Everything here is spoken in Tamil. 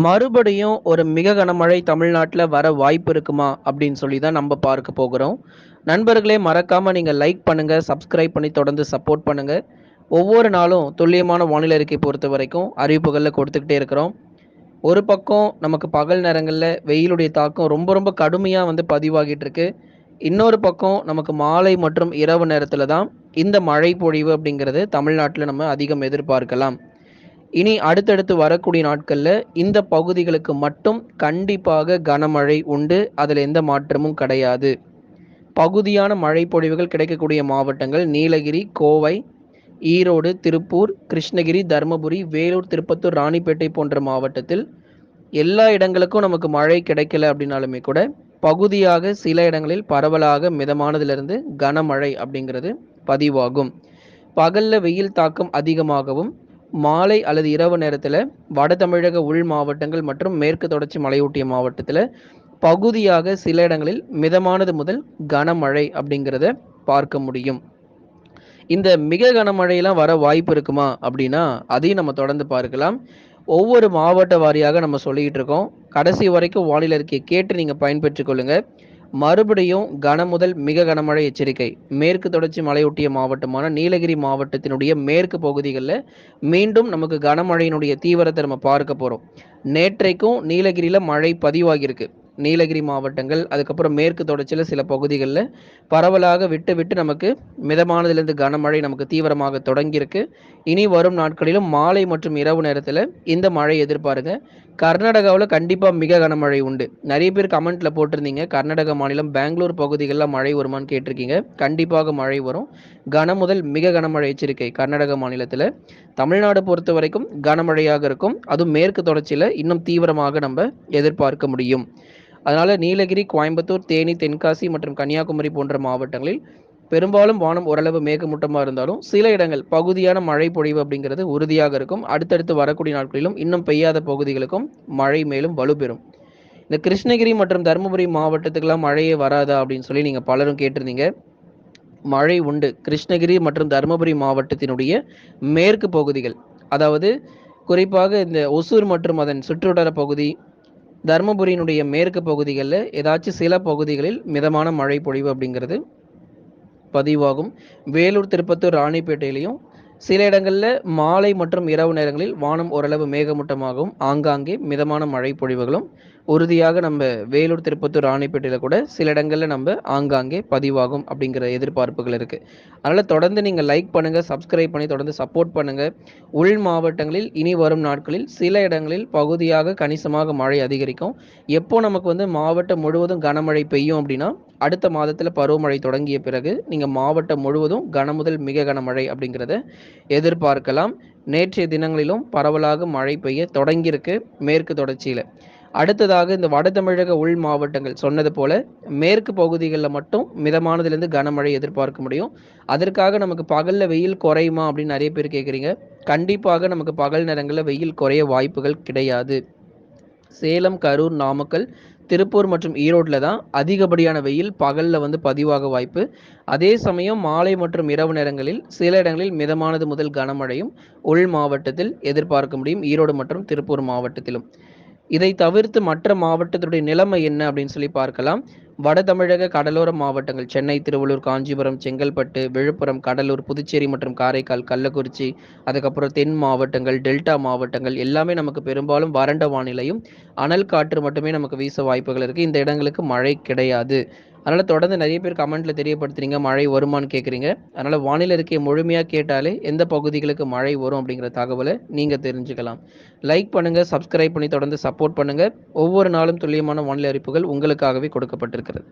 மறுபடியும் ஒரு மிக கனமழை தமிழ்நாட்டில் வர வாய்ப்பு இருக்குமா அப்படின்னு சொல்லி தான் நம்ம பார்க்க போகிறோம். நண்பர்களே மறக்காமல் நீங்கள் லைக் பண்ணுங்கள் சப்ஸ்கிரைப் பண்ணி தொடர்ந்து சப்போர்ட் பண்ணுங்கள் ஒவ்வொரு நாளும் துல்லியமான வானிலை அறிக்கை பொறுத்த வரைக்கும் அறிவிப்புகளில் கொடுத்துக்கிட்டே இருக்கிறோம். ஒரு பக்கம் நமக்கு பகல் நேரங்களில் வெயிலுடைய தாக்கம் ரொம்ப ரொம்ப கடுமையாக வந்து பதிவாகிட்டு இருக்கு. இன்னொரு பக்கம் நமக்கு மாலை மற்றும் இரவு நேரத்தில் தான் இந்த மழை பொழிவு அப்படிங்கிறது தமிழ்நாட்டில் நம்ம அதிகம் எதிர்பார்க்கலாம். இனி அடுத்தடுத்து வரக்கூடிய நாட்களில் இந்த பகுதிகளுக்கு மட்டும் கண்டிப்பாக கனமழை உண்டு. அதில் எந்த மாற்றமும் கிடையாது. பகுதியான மழை பொழிவுகள் கிடைக்கக்கூடிய மாவட்டங்கள் நீலகிரி கோவை ஈரோடு திருப்பூர் கிருஷ்ணகிரி தருமபுரி வேலூர் திருப்பத்தூர் ராணிப்பேட்டை போன்ற மாவட்டத்தில் எல்லா இடங்களுக்கும் நமக்கு மழை கிடைக்கல அப்படின்னாலுமே கூட பகுதியாக சில இடங்களில் பரவலாக மிதமானதிலிருந்து கனமழை அப்படிங்கிறது பதிவாகும். பகல்ல வெயில் தாக்கம் அதிகமாகவும் மாலை அல்லது இரவு நேரத்தில் வட தமிழக உள் மாவட்டங்கள் மற்றும் மேற்கு தொடர்ச்சி மலையொட்டிய மாவட்டத்தில் பகுதியாக சில இடங்களில் மிதமானது முதல் கனமழை அப்படிங்கிறத பார்க்க முடியும். இந்த மிக கனமழையெல்லாம் வர வாய்ப்பு இருக்குமா அப்படின்னா அதையும் நம்ம தொடர்ந்து பார்க்கலாம். ஒவ்வொரு மாவட்ட வாரியாக நம்ம சொல்லிக்கிட்டு இருக்கோம். கடைசி வரைக்கும் வானிலை இருக்கையை கேட்டு நீங்கள் பயன்பெற்றுக் கொள்ளுங்கள் மறுபடியும் கன முதல் மிக கனமழை எச்சரிக்கை. மேற்கு தொடர்ச்சி மலையொட்டிய மாவட்டமான நீலகிரி மாவட்டத்தினுடைய மேற்கு பகுதிகளில் மீண்டும் நமக்கு கனமழையினுடைய தீவிரத்தை நம்ம பார்க்க போகிறோம் நேற்றைக்கும் நீலகிரியில் மழை பதிவாகியிருக்கு. நீலகிரி மாவட்டங்கள் அதுக்கப்புறம் மேற்கு தொடர்ச்சியில் சில பகுதிகளில் பரவலாக விட்டு விட்டு நமக்கு மிதமானதிலிருந்து கனமழை நமக்கு தீவிரமாக தொடங்கியிருக்கு. இனி வரும் நாட்களிலும் மாலை மற்றும் இரவு நேரத்தில் இந்த மழை எதிர்பாருங்க. கர்நாடகாவில் கண்டிப்பாக மிக கனமழை உண்டு. நிறைய பேர் கமெண்ட்டில் போட்டிருந்தீங்க. கர்நாடக மாநிலம் பெங்களூர் பகுதிகளில் மழை வருமானு கேட்டிருக்கீங்க. கண்டிப்பாக மழை வரும். கன முதல் மிக கனமழை எச்சரிக்கை கர்நாடக மாநிலத்தில். தமிழ்நாடு பொறுத்த வரைக்கும் கனமழையாக இருக்கும். அதுவும் மேற்கு தொடர்ச்சியில் இன்னும் தீவிரமாக நம்ம எதிர்பார்க்க முடியும். அதனால் நீலகிரி கோயம்புத்தூர் தேனி தென்காசி மற்றும் கன்னியாகுமரி போன்ற மாவட்டங்களில் பெரும்பாலும் வானம் ஓரளவு மேகமூட்டமாக இருந்தாலும் சில இடங்கள் பகுதியான மழை பொழிவு அப்படிங்கிறது உறுதியாக இருக்கும். அடுத்தடுத்து வரக்கூடிய நாட்களிலும் இன்னும் பெய்யாத பகுதிகளுக்கும் மழை மேலும் வலுப்பெறும். இந்த கிருஷ்ணகிரி மற்றும் தருமபுரி மாவட்டத்துக்கெல்லாம் மழையே வராதா அப்படின்னு சொல்லி நீங்கள் பலரும் கேட்டிருந்தீங்க. மழை உண்டு. கிருஷ்ணகிரி மற்றும் தருமபுரி மாவட்டத்தினுடைய மேற்கு பகுதிகள் அதாவது குறிப்பாக இந்த ஒசூர் மற்றும் அதன் சுற்றுவட்டார பகுதி தருமபுரியினுடைய மேற்கு பகுதிகளில் ஏதாச்சும் சில பகுதிகளில் மிதமான மழை பொழிவு அப்படிங்கிறது பதிவாகும். வேலூர் திருப்பத்தூர் ராணிப்பேட்டையிலையும் சில இடங்களில் மாலை மற்றும் இரவு நேரங்களில் வானம் ஓரளவு மேகமூட்டமாகவும் ஆங்காங்கே மிதமான மழை பொழிவுகளும் உறுதியாக நம்ம வேலூர் திருப்பத்தூர் ராணிப்பேட்டையில் கூட சில இடங்களில் நம்ம ஆங்காங்கே பதிவாகும் அப்படிங்கிற எதிர்பார்ப்புகள் இருக்குது அதனால் தொடர்ந்து நீங்கள் லைக் பண்ணுங்கள் சப்ஸ்கிரைப் பண்ணி தொடர்ந்து சப்போர்ட் பண்ணுங்கள் உள் மாவட்டங்களில் இனி வரும் நாட்களில் சில இடங்களில் பகுதியாக கணிசமாக மழை அதிகரிக்கும். எப்போ நமக்கு வந்து மாவட்டம் முழுவதும் கனமழை பெய்யும் அப்படின்னா அடுத்த மாதத்தில் பருவமழை தொடங்கிய பிறகு நீங்கள் மாவட்டம் முழுவதும் கனமுதல் மிக கனமழை அப்படிங்கிறத எதிர்பார்க்கலாம். நேற்றைய தினங்களிலும் பரவலாக மழை பெய்ய தொடங்கியிருக்கு மேற்கு தொடர்ச்சியில். அடுத்ததாக இந்த வட தமிழக உள் மாவட்டங்கள் சொன்னது போல மேற்கு பகுதிகளில் மட்டும் மிதமானதுலேருந்து கனமழை எதிர்பார்க்க முடியும். அதற்காக நமக்கு பகலில் வெயில் குறையுமா அப்படின்னு நிறைய பேர் கேட்குறீங்க கண்டிப்பாக நமக்கு பகல் நேரங்களில் வெயில் குறைய வாய்ப்புகள் கிடையாது. சேலம் கரூர் நாமக்கல் திருப்பூர் மற்றும் ஈரோட்டில் தான் அதிகப்படியான வெயில் பகலில் வந்து பதிவாக வாய்ப்பு. அதே சமயம் மாலை மற்றும் இரவு நேரங்களில் சில இடங்களில் மிதமானது முதல் கனமழையும் உள் மாவட்டத்தில் எதிர்பார்க்க முடியும். ஈரோடு மற்றும் திருப்பூர் மாவட்டத்திலும். இதை தவிர்த்து மற்ற மாவட்டத்துடைய நிலைமை என்ன அப்படின்னு சொல்லி பார்க்கலாம். வட தமிழக கடலோர மாவட்டங்கள் சென்னை திருவள்ளூர் காஞ்சிபுரம் செங்கல்பட்டு விழுப்புரம் கடலூர் புதுச்சேரி மற்றும் காரைக்கால் கள்ளக்குறிச்சி அதுக்கப்புறம் தென் மாவட்டங்கள் டெல்டா மாவட்டங்கள் எல்லாமே நமக்கு பெரும்பாலும் வறண்ட வானிலையும் அனல் காற்று மட்டுமே நமக்கு வீச வாய்ப்புகள் இருக்குது இந்த இடங்களுக்கு மழை கிடையாது. அதனால் தொடர்ந்து நிறைய பேர் கமெண்ட்டில் தெரியப்படுத்துறீங்க மழை வருமானு கேட்குறீங்க அதனால் வானிலை இருக்கையை முழுமையாக கேட்டாலே எந்த பகுதிகளுக்கு மழை வரும் அப்படிங்கிற தகவலை நீங்கள் தெரிஞ்சுக்கலாம். லைக் பண்ணுங்கள் சப்ஸ்கிரைப் பண்ணி தொடர்ந்து சப்போர்ட் பண்ணுங்கள் ஒவ்வொரு நாளும் துல்லியமான வானிலை அறிப்புகள் உங்களுக்காகவே கொடுக்கப்பட்டிருக்கிறது.